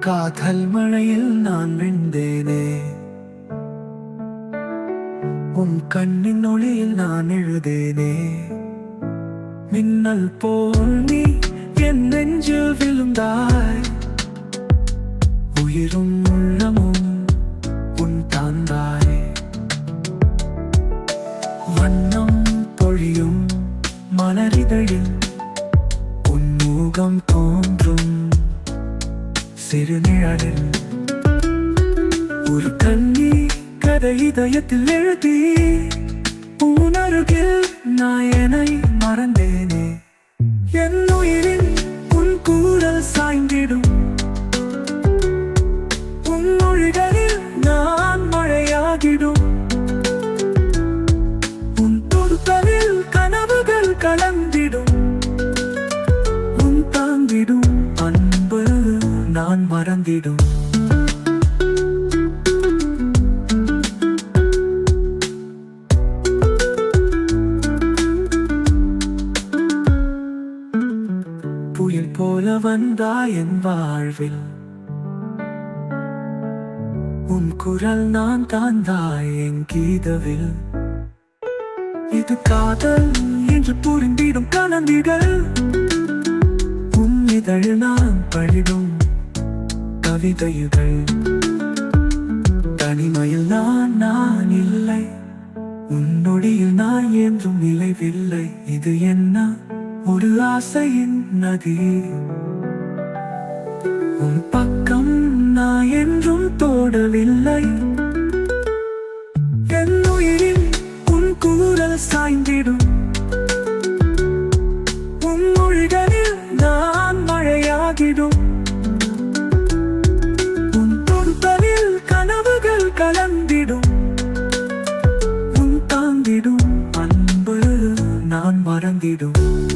காதல் மழையில் நான் விழுந்தேனே. உன் கண்ணின் ஒளியில் நான் எழுதேனே. மின்னல் போல் நீ என் நெஞ்சு விழுந்தாய். உயிரும் உள்ளமும் உன் தாந்தாய். வண்ணம் பொழியும் மலரிதழில் உன் மூகம் தோன்றும். சிறுநிழலில் ஒரு கண்ணி கதை இதயத்தில் எழுதி உணருகில் என்னை மறந்தேனே. என் உயிரின் உன் கூறல் சாய்ந்திடும். போல வந்தாய் என் வாழ்வில். உன் குரல் நான் தாந்தாய் என் கீதவில். இது காதல் என்று புரிந்திடும் கலந்திகள். உன் இதழ் நான் பழிடும் கவிதைகள் தனிமையில் நான் நான் இல்லை. உன்னொடியில் நான் என்றும் நிலைவில்லை. இது என்ன? ஒரு ஆசையின் நதி உன் பக்கம் நான் என்றும் தோடவில்லை. என் உயிரில் உன் கூறல் சாய்ந்திடும். உன் மொழிகளில் நான் மழையாகிடும். உன் தொடுத்தலில் கனவுகள் கலந்திடும். உன் தாங்கிடும் அன்பு நான் மறந்திடும்.